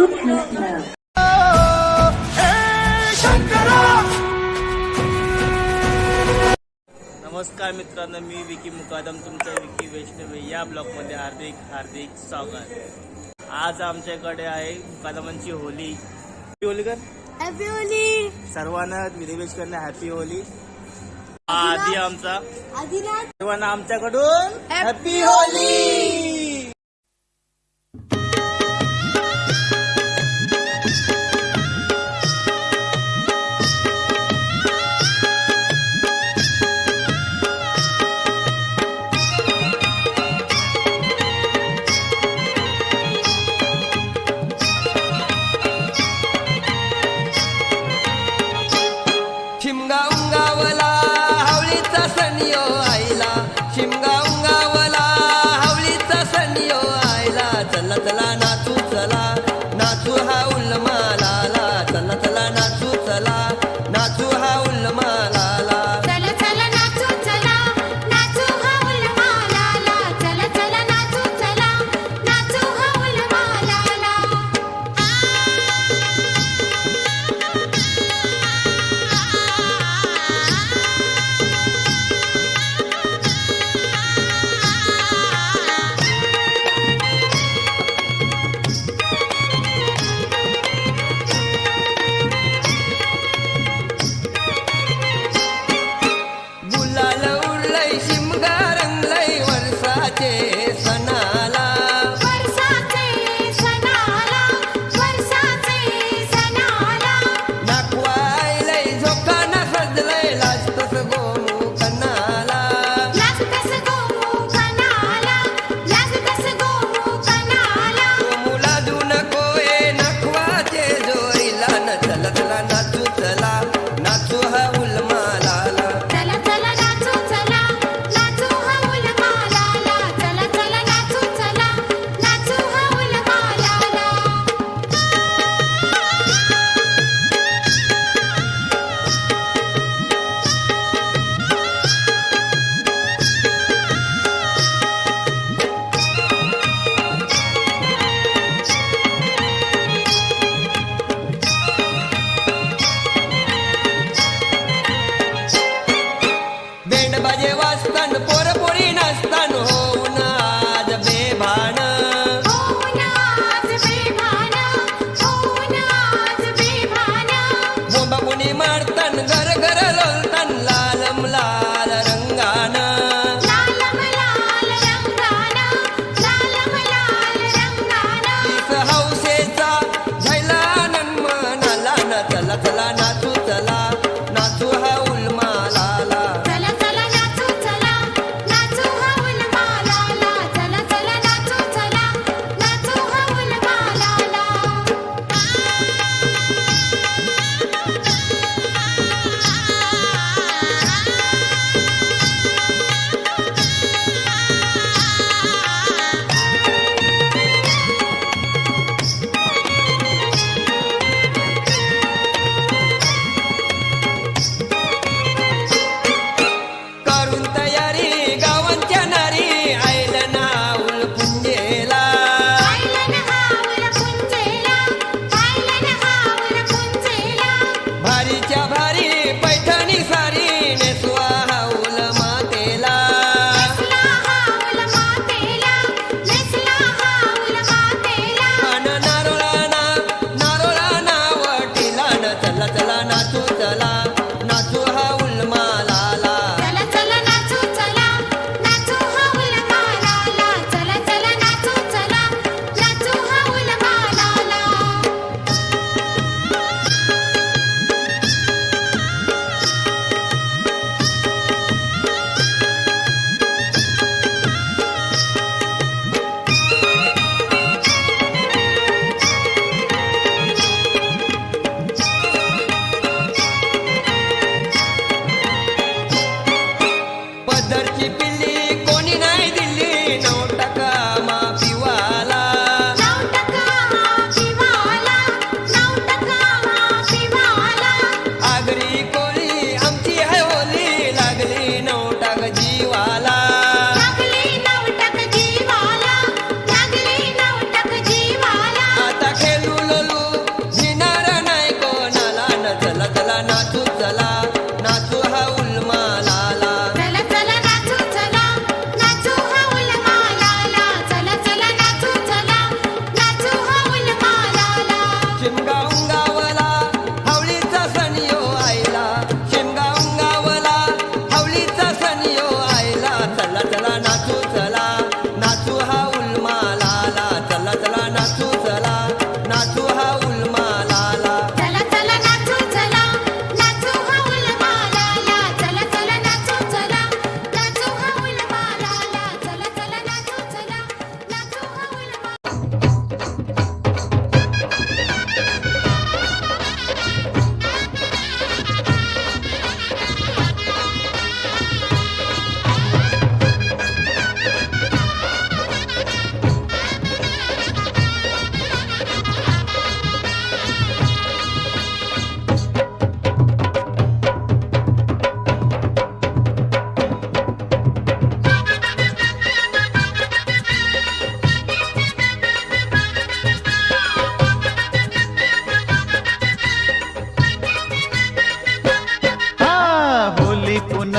नमस्कार मित्रांनो मी विकी मुकादम तुमचं विकी वैष्णवी. या ब्लॉगमध्ये हार्दिक हार्दिक स्वागत. आज आमच्याकडे आहे मुकादमांची होली. हॅपी होली कर हॅपी होली. सर्वांना विधिवेश करणं हॅपी होली. आधी आमचा. सर्वांना आमच्याकडून हॅपी होली. आईला चला चला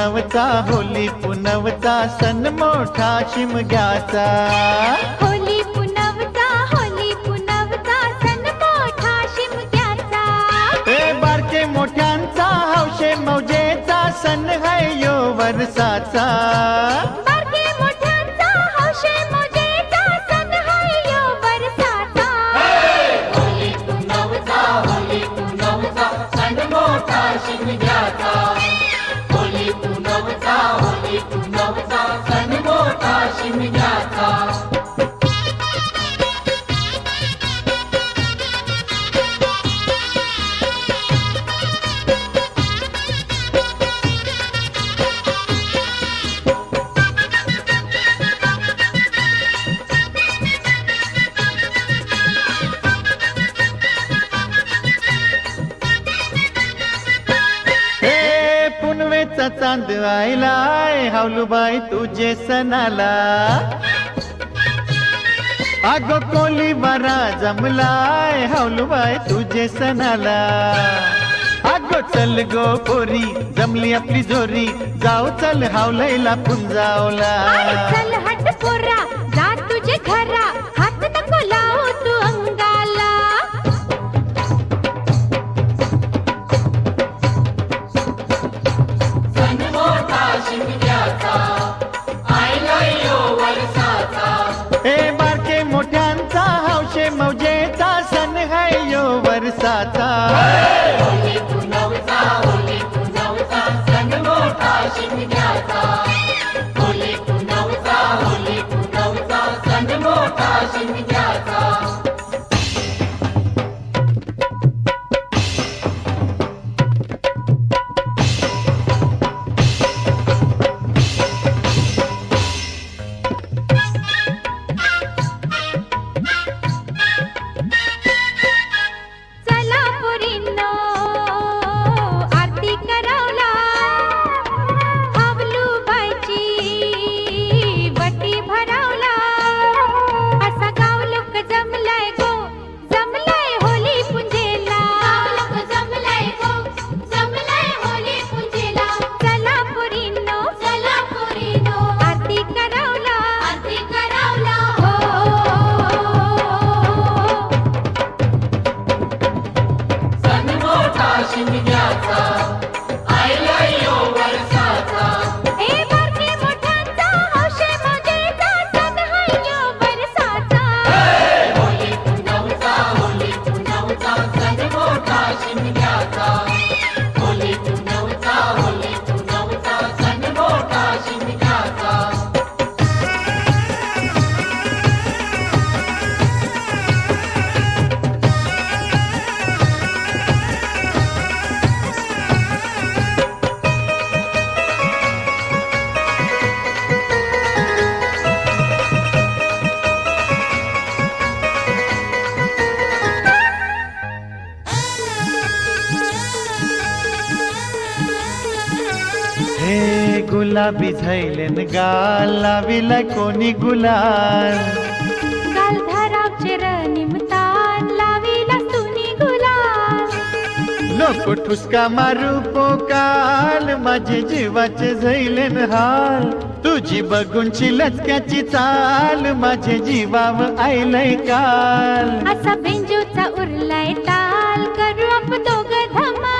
पुनवचा होली पुनवचा सण मोठा शिमग्याचा. होली पुनवचा होली पुनवचा सण मोठा शिमग्याचा. ए बारके मोठ्यांचा हौशे मौजेचा सण है यो वर्षाचा. पुनवेचा चांद आयलाय हावलूबाई तुझे सणाला. अगो कोली बरा जमलाय हावलूबाई तुझे सणाला. अगो चल गो पोरी जमली आपली जोरी जाऊ चल हावलैला पुंजावला. गुलाबी झैलेन गाल लाविलाय कोणी गुलाल. काल धरावचे निमतान लाविला तुनी गुलाल. नको ठुसका मारू पोकाल माझे जीवाचे झैलेन हाल. तुझी बघून लचक्याची चाल माझे जीवाव आयलय काल. असा बेंजूचा उरलाय ताल करू आप दोघ धमाल.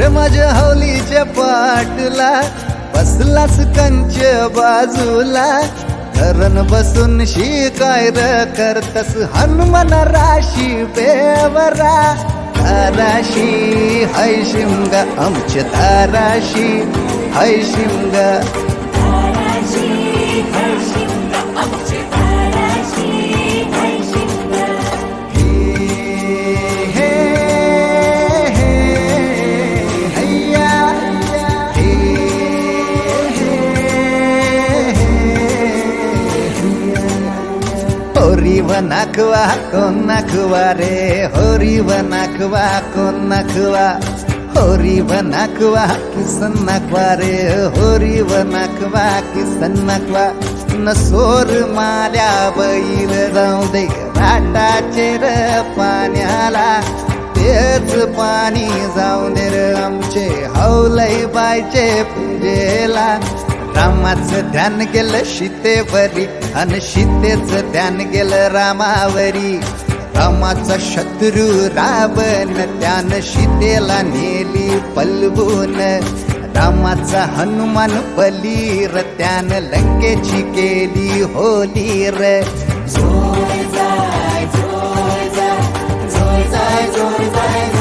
अरे माझ्या हौलीच्या पाटला बसलास कंच बाजूला. धरण बसून शिकाय र करतस हनुमान राशी बेवरा. धाराशी हय शिमगा आमच्या धाराशी हाय शिमगा. नाखवा कोण नाखवा रे? होरी व नाखवा कोण नाखवा? होरी व नाखवा किसन नाखवा रे? होरी व नाखवा किसन नाखवा? सोर माल्या बैल जाऊ दे राटाचे र पाण्याला. तेच पाणी जाऊ दे र आमचे हौलई बायचे पूजेला रामाचं ध्यान गेलं सीतेवरी आणि सीतेचं ध्यान गेलं रामावरी. रामाचा शत्रू रावण त्यान सीतेला नेली पलवून. रामाचा हनुमान बलीर त्यानं लंकेची केली होलीर. र जाय जोर जाय जोर जाय जोर जाय.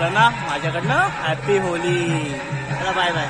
लागलं ना माझ्याकडनं हॅपी होली चला बाय बाय